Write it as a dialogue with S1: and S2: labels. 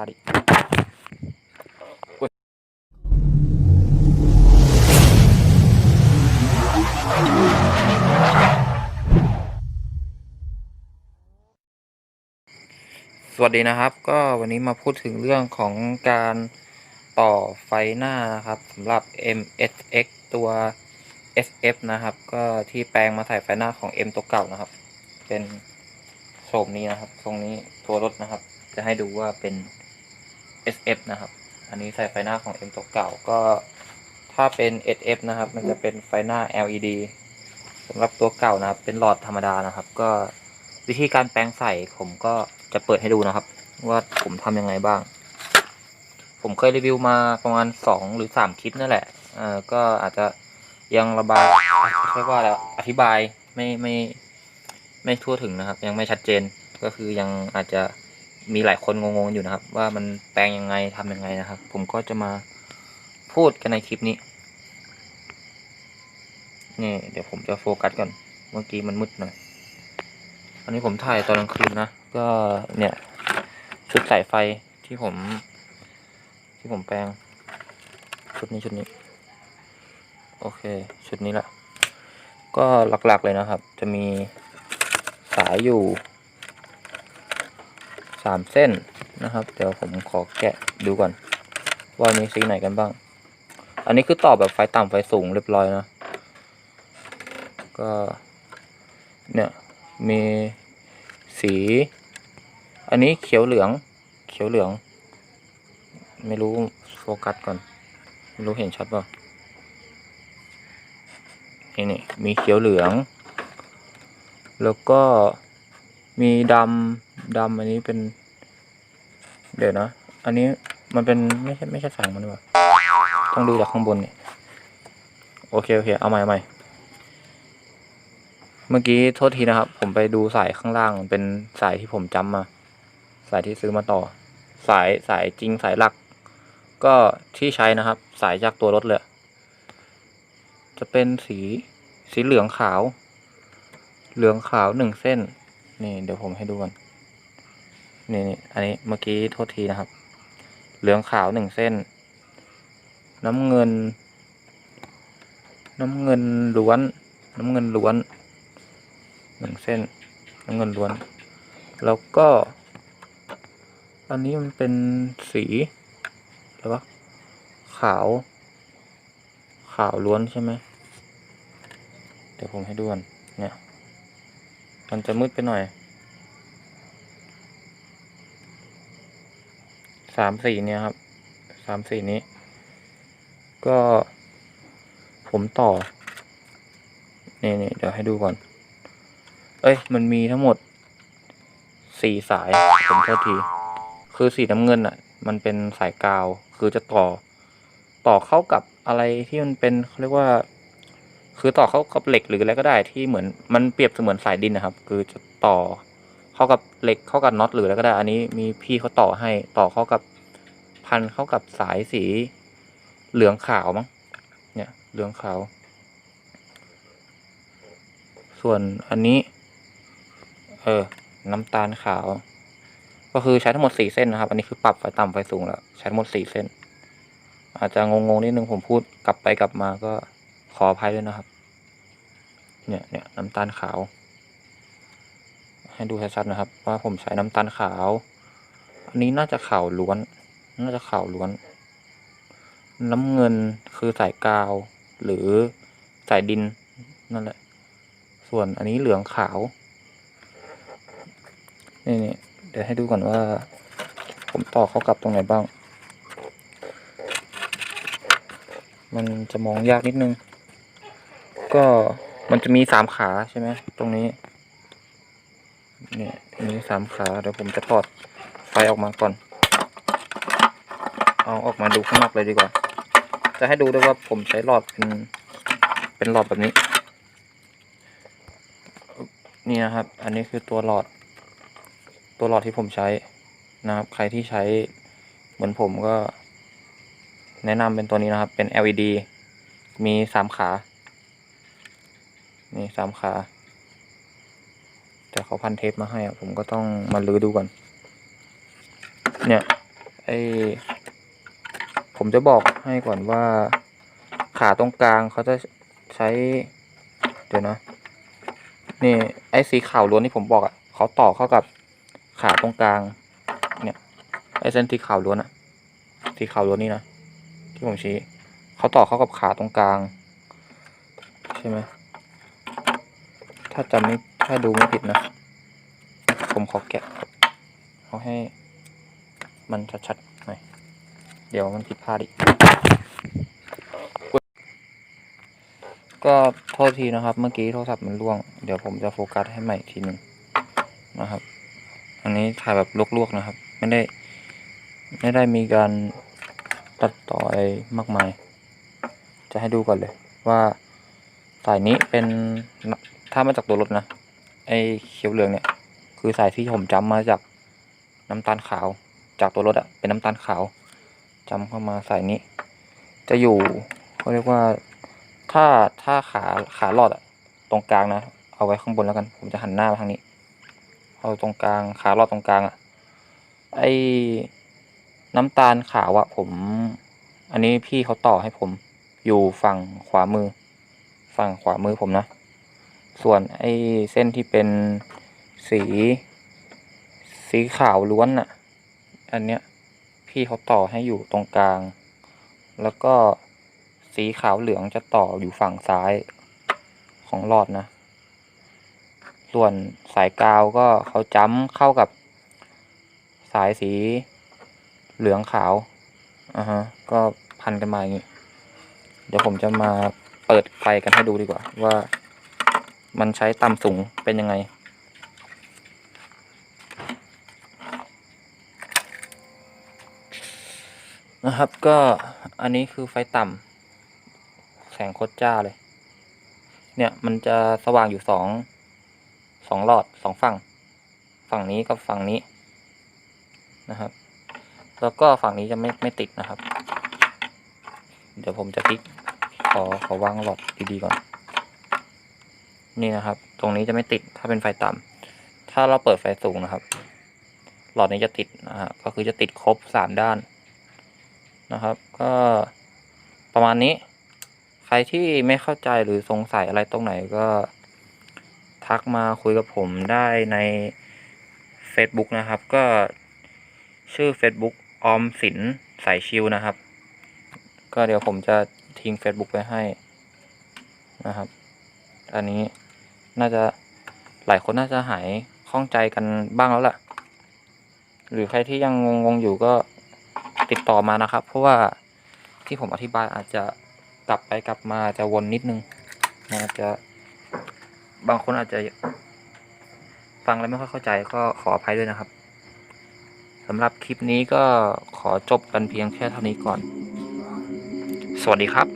S1: าดิสวัสดีนะครับ ก็วันนี้มาพูดถึงเรื่องของการต่อไฟหน้านะครับสำหรับ MSX ตัว SF นะครับ ก็ที่แปลงมาใส่ไฟหน้าของ M ตัวเก่านะครับ เป็นโฉมนี้นะครับ ตรงนี้ตัวรถนะครับ จะให้ดูว่าเป็น SF นะครับ อันนี้ใส่ไฟหน้าของ M ตัวเก่าก็ถ้าเป็น SF นะครับ มันจะเป็นไฟหน้า LED สำหรับตัวเก่านะครับ เป็นหลอดธรรมดานะครับ ก็วิธีการแปลงใส่ผมก็จะเปิดให้ดูนะครับ ว่าผมทำยังไงบ้าง ผมเคยรีวิวมาประมาณสองหรือสามคลิปนั่นแหละเออก็อาจจะยังระบายเรียกว่าแล้วอธิบายไม่ไม่ไม่ทั่วถึงนะครับ ยังไม่ชัดเจนก็คือยังอาจจะ มีหลายคนงงๆอยู่นะครับ ว่ามันแปลงยังไงทำยังไงนะครับ ผมก็จะมาพูดกันในคลิปนี้นี่เดี๋ยวผมจะโฟกัสก่อนเมื่อกี้มันมืดหน่อยอันนี้ผมถ่ายตอนกลางคืนนะก็เนี่ย ชุดสายไฟที่ผม ที่ผมแปลง ชุดนี้ชุดนี้ โอเค ชุดนี้แหละ ก็หลักๆเลยนะครับ จะมีสายอยู่ สามเส้นนะครับ เดี๋ยวผมขอแกะดูก่อน ว่ามีสีไหนกันบ้าง อันนี้คือต่อแบบไฟต่ำไฟสูงเรียบร้อยนะ ก็ เนี่ย มีสี อันนี้เขียวเหลือง เขียวเหลือง ไม่รู้โฟกัสก่อน ไม่รู้เห็นชัดป่านี่นี่มีเขียวเหลือง แล้วก็มีดำ ดำอันนี้เป็น เดี๋ยวนะ อันนี้มันเป็นไม่ใช่ไม่ใช่สายมันหรือเปล่าต้องดูจากข้างบนนี่โอเคโอเคเอาใหม่เอาใหม่เมื่อกี้โทษทีนะครับ ผมไปดูสายข้างล่างเป็นสายที่ผมจำมา สายที่ซื้อมาต่อ สายสายจริงสายหลัก ก็ที่ใช้นะครับ สายจากตัวรถเลยจะเป็นสีสีเหลืองขาว เหลืองขาวหนึ่งเส้น นี่เดี๋ยวผมให้ดูกัน นี่นี่อันนี้เมื่อกี้โทษทีนะครับ เหลืองขาวหนึ่งเส้น น้ำเงิน น้ำเงินล้วน น้ำเงินล้วนหนึ่งเส้น น้ำเงินล้วน แล้วก็ อันนี้มันเป็นสีอะไรวะขาว ขาวล้วนใช่ไหมเดี๋ยวผมให้ดูกันเนี่ย มันจะมืดไปหน่อย สามสีเนี่ยครับสามสีนี้ ก็ผมต่อนี่นี่เดี๋ยวให้ดูก่อน เอ้ย มันมีทั้งหมดสี่สายผมโทษที คือสีน้ำเงินอะ มันเป็นสายกาว คือจะต่อ ต่อเข้ากับอะไรที่มันเป็นเขาเรียกว่า คือต่อเข้ากับเหล็กหรืออะไรก็ได้ที่เหมือนมันเปรียบเสมือนสายดินนะครับ คือจะต่อ เข้ากับเหล็กเข้ากับน็อตหรืออะไรก็ได้ อันนี้มีพี่เขาต่อให้ต่อเข้ากับพันเข้ากับสายสีเหลืองขาวมั้งเนี่ยเหลืองขาว ส่วนอันนี้ เออ น้ำตาลขาว ก็คือใช้ทั้งหมดสี่เส้นนะครับ อันนี้คือปรับไฟต่ำไฟสูงแล้วใช้ทั้งหมดสี่เส้น อาจจะงงๆนิดนึงผมพูดกลับไปกลับมาก็ขออภัยด้วยนะครับ เนี่ยเนี่ยน้ำตาลขาว ให้ดูชัดๆนะครับ ว่าผมใช้น้ำตาลขาว อันนี้น่าจะขาวล้วน น่าจะขาวล้วน น้ำเงินคือสายกาว หรือสายดินนั่นแหละ ส่วนอันนี้เหลืองขาว นี่นี่เดี๋ยวให้ดูก่อนว่า ผมต่อเข้ากับตรงไหนบ้าง มันจะมองยากนิดนึง ก็มันจะมีสามขาใช่ไหมตรงนี้ นี่ยมีสามขาเดี๋ยวผมจะถอดไฟออกมาก่อน เอาออกมาดูข้างนอกเลยดีกว่า จะให้ดูด้วยว่าผมใช้หลอดเป็น เป็นหลอดแบบนี้ นี่นะครับ อันนี้คือตัวหลอด ตัวหลอดที่ผมใช้นะครับ ใครที่ใช้เหมือนผมก็ แนะนำเป็นตัวนี้นะครับ เป็น LED มีสามขา นี่สามขา แต่เขาพันเทปมาให้อะผมก็ต้องมาลื้อดูก่อน เนี่ยไอผมจะบอกให้ก่อนว่าขาตรงกลางเขาจะใช้ เดี๋ยวนะ นี่ไอ้สีขาวล้วนที่ผมบอกอะ่ะเขาต่อเข้ากับขาตรงกลาง เนี่ยไอ้เส้นสีขาวล้วนอะสีขาวล้วนนี่นะที่ผมชี้เขาต่อเข้ากับขาตรงกลาง ใช่ไหมถ้าจำไม่ ถ้าดูไม่ผิดนะ ผมขอแกะเอาให้มันชัดๆหน่อย เดี๋ยวมันผิดพลาดอีก ก็โทษทีนะครับ เมื่อกี้โทรศัพท์มันร่วง เดี๋ยวผมจะโฟกัสให้ใหม่ทีหนึ่งนะครับ อันนี้ถ่ายแบบลวกๆนะครับ ไม่ได้ ไม่ได้มีการตัดต่ออะไรมากมาย จะให้ดูก่อนเลยว่าสายนี้เป็นถ้ามาจากตัวรถนะ ไอ้เขียวเหลืองเนี่ย คือสายที่ผมจำมาจากน้ำตาลขาว จากตัวรถอะเป็นน้ำตาลขาวจำเข้ามาสายนี้ จะอยู่เขาเรียกว่าถ้าถ้าขาขาหลอดอะตรงกลางนะ เอาไว้ข้างบนแล้วกัน ผมจะหันหน้ามาทางนี้ เอาตรงกลางขาหลอดตรงกลางอะไอน้ำตาลขาวอะผม อันนี้พี่เขาต่อให้ผมอยู่ฝั่งขวามือ ฝั่งขวามือผมนะ ส่วนไอ้เส้นที่เป็นสี สีขาวล้วนอะอันเนี้ยพี่เขาต่อให้อยู่ตรงกลาง แล้วก็สีขาวเหลืองจะต่ออยู่ฝั่งซ้ายของหลอดนะ ส่วนสายกาวก็เขาจ้ำเข้ากับสายสีเหลืองขาวอ่าฮะ ก็พันกันมาอย่างนี้ เดี๋ยวผมจะมาเปิดไฟกันให้ดูดีกว่าว่า มันใช้ต่ำสูงเป็นยังไง นะครับก็อันนี้คือไฟต่ำแสงโคตรจ้าเลย เนี่ยมันจะสว่างอยู่สองสองหลอดสองฝั่ง ฝั่งนี้กับฝั่งนี้นะครับ แล้วก็ฝั่งนี้จะไม่ไม่ติดนะครับ เดี๋ยวผมจะพลิกขอขอวางหลอดดีๆก่อน นี่นะครับ ตรงนี้จะไม่ติดถ้าเป็นไฟต่ำถ้าเราเปิดไฟสูงนะครับ หลอดนี้จะติดนะฮะก็คือจะติดครบสามด้านนะครับ ก็ประมาณนี้ ใครที่ไม่เข้าใจหรือสงสัยอะไรตรงไหนก็ทักมาคุยกับผมได้ใน Facebook นะครับ ก็ชื่อ Facebook ออมสินสายชิวนะครับ ก็เดี๋ยวผมจะทิ้ง Facebook ไว้ให้นะครับ อันนี้ น่าจะหลายคนน่าจะหายข้องใจกันบ้างแล้วล่ะ หรือใครที่ยังงงๆอยู่ก็ติดต่อมานะครับ เพราะว่าที่ผมอธิบายอาจจะกลับไปกลับมาจะวนนิดนึงนะอาจจะบางคนอาจจะฟังแล้วไม่ค่อยเข้าใจก็ขออภัยด้วยนะครับสำหรับคลิปนี้ก็ขอจบกันเพียงแค่เท่านี้ก่อน สวัสดีครับ